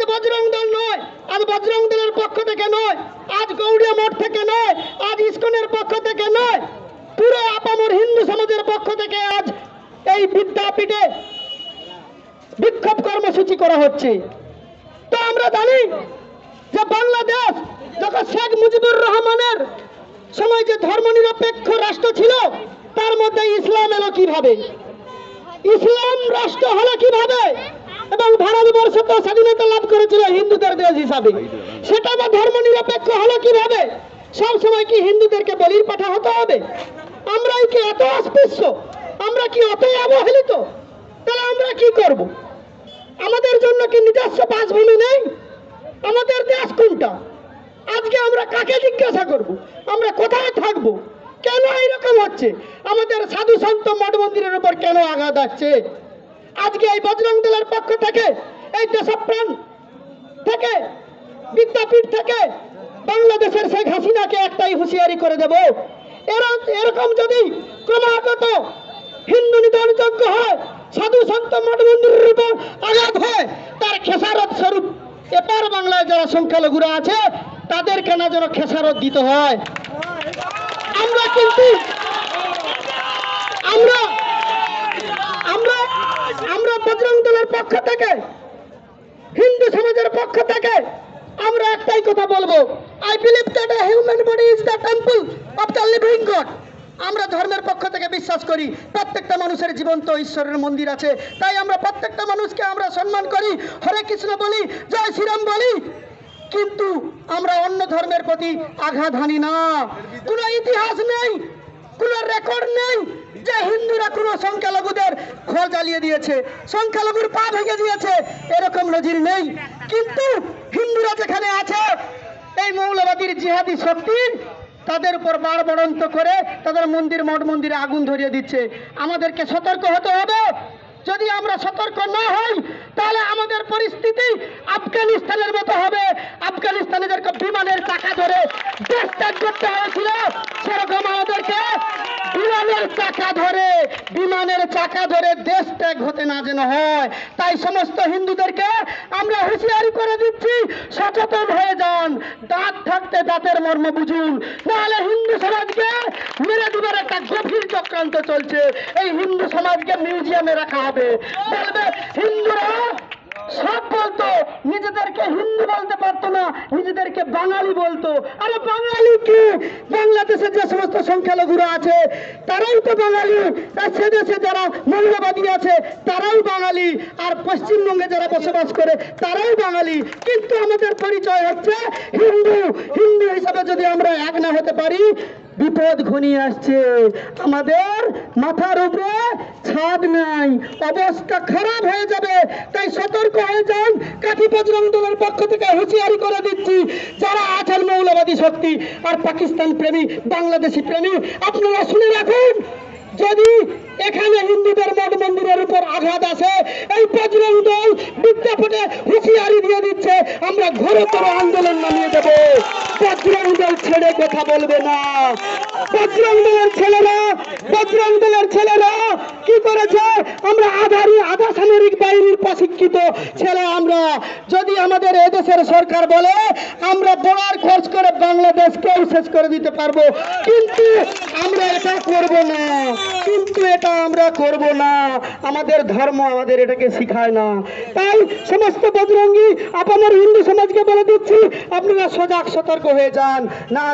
আজ বজরং দল নয়, আজ বজরং দলের পক্ষ থেকে নয়, আজ গৌড়িয়া মঠ থেকে নয়, আজ ইসকনের পক্ষ থেকে নয়, পুরো আপামর হিন্দু সমাজের পক্ষ থেকে আজ এই বিদ্যাপীঠে বিক্ষোভ কর্মসূচি করা হচ্ছে। তো আমরা জানি যে বাংলাদেশ, যখন শেখ মুজিবুর রহমানের সময় যে ধর্ম ধর্মনিরপেক্ষ রাষ্ট্র ছিল, তার মধ্যে ইসলাম এলো কীভাবে? ইসলাম রাষ্ট্র হলো কীভাবে? এবং ভারতবর্ষ তো স্বাধীনতা লাভ করেছিল হিন্দুদের দেশ হিসাবে। সেটা বা ধর্ম নিরপেক্ষ হলো কীভাবে? সব সময় কি হিন্দুদেরকে বলির পাঠা হতে হবে? আমরাই কি এত অস্পৃশ্য? আমরা কি অতই অবহেলিত? তাহলে আমরা কি করব? আমাদের জন্য কি নিজস্ব বাসভূমি নেই? আমাদের দেশ কোনটা? আজকে আমরা কাকে জিজ্ঞাসা করব? আমরা কোথায় থাকব? কেন এরকম হচ্ছে? আমাদের সাধু সন্ত মঠ মন্দিরের উপর কেন আঘাত আসছে? আজকে এই বজরং দলের পক্ষ থেকে, এই দেশপ্রাণ থেকে, বিদ্যাপীঠ থেকে বাংলাদেশের শেখ হাসিনাকে একটাই হুঁশিয়ারি করে দেব। এরা- এরকম যদি ক্রমাগত হিন্দু নিধনযোগ্য হয়, সাধু সন্ত মঠ মন্দিরের উপর আঘাত হয়, তার খেসারত স্বরূপ এপার বাংলায় যারা সংখ্যালঘুরা আছে, তাদেরকে না যেন খেসারত দিতে হয়। আমরা কিন্তু আমরা আমরা আমরা বজরং দলের পক্ষ থেকে, হিন্দু সমাজের পক্ষ থেকে আমরা একটাই কথা বলব। I believe that human body is the temple of the living God আমরা ধর্মের পক্ষ থেকে বিশ্বাস করি, প্রত্যেকটা মানুষের জীবন্ত ঈশ্বরের মন্দির আছে। তাই আমরা প্রত্যেকটা মানুষকে আমরা সম্মান করি, হরে কৃষ্ণ বলি, জয় শ্রীরাম বলি। কিন্তু আমরা অন্য ধর্মের প্রতি আঘাত হানি না। কোনো ইতিহাস নেই, কোনো রেকর্ড নেই। যে হিন্দুরা কোনো সংখ্যালঘুদের ঘর জ্বালিয়ে দিয়েছে, সংখ্যালঘুর পা ভেঙে দিয়েছে, এরকম নজির নেই। কিন্তু হিন্দুরা যেখানে আছে, এই মৌলবাদীর জিহাদি শক্তি তাদের উপর বাড় বড়ন্ত করে তাদের মন্দির মঠ মন্দিরে আগুন ধরিয়ে দিচ্ছে। আমাদেরকে সতর্ক হতে হবে। যদি আমরা সতর্ক না হই, তাহলে আমাদের পরিস্থিতি আফগানিস্তানের মতো হবে। আফগানিস্তানে যেরকম বিমানের চাকা ধরে দেশ ত্যাগ করতে হয়েছিল। সেরকম আমাদেরকে বিমানের চাকা ধরে, বিমানের চাকা ধরে দেশ ত্যাগ হতে না যেন হয়। তাই সমস্ত হিন্দুদেরকে আমরা হুঁশিয়ারি করে দিচ্ছি, সচেতন হয়ে যান, দাঁত থাকতে দাঁতের মর্ম বুঝুন। নাহলে হিন্দু সমাজকে মেরে দিবার একটা গভীর চক্রান্ত চলছে। এই হিন্দু সমাজকে মিউজিয়ামে রাখা হবে। বলবে, হিন্দুরা সব বলতো, নিজেদেরকে হিন্দু বলতে পারতো না, নিজেদেরকে বাঙালি বলতো। আরে বাঙালি কি? বাংলাদেশের যে সমস্ত সংখ্যালঘুরা আছে, তারাই তো বাঙালি। আর সে দেশে যারা মৌলবাদী আছে, তারাই বাঙালি। আর পশ্চিমবঙ্গে যারা বসবাস করে, তারাই বাঙালি। কিন্তু আমাদের পরিচয় হচ্ছে হিন্দু। হিন্দু হিসাবে যদি আমরা এক না হতে পারি বিপদ ঘনিয়ে আসছে। আমাদের মাথার উপরে ছাদ নাই, অবস্থা খারাপ হয়ে যাবে। তাই সতর্ক হয়ে যান। কাঠি বজরং দলের পক্ষ থেকে হুঁশিয়ারি করে দিচ্ছি, যারা আছেন মৌলবাদী শক্তি আর পাকিস্তান প্রেমী, বাংলাদেশি প্রেমী, আপনারা শুনে রাখুন, যদি এখানে হিন্দুদের মঠ মন্দিরের উপর আঘাত আসে, এই বজরং দল বিদ্যাপীঠে হুঁশিয়ারি দিয়ে দিচ্ছে, আমরা ঘোরতর আন্দোলন নামিয়ে দেব। ছেড়ে কথা বলবে না। বজরং দলের ছেলেরা বজরং দলের ছেলেরা করেছে, আমরা আধারি আধা সামরিক বাহিনীর প্রশিক্ষিত ছেলে আমরা। যদি আমাদের এদেশের সরকার বলে, আমরা বড়ার খরচ করে বাংলাদেশকেও শেষ করে দিতে পারব। কিন্তু আমরা এটা করব না। কিন্তু এটা আমরা করব না। আমাদের ধর্ম আমাদের এটাকে শিখায় না। তাই সমস্ত বজরঙ্গি আপনার হিন্দু সমাজকে বলে দিচ্ছি, আপনারা সজাগ সতর্ক হয়ে যান। না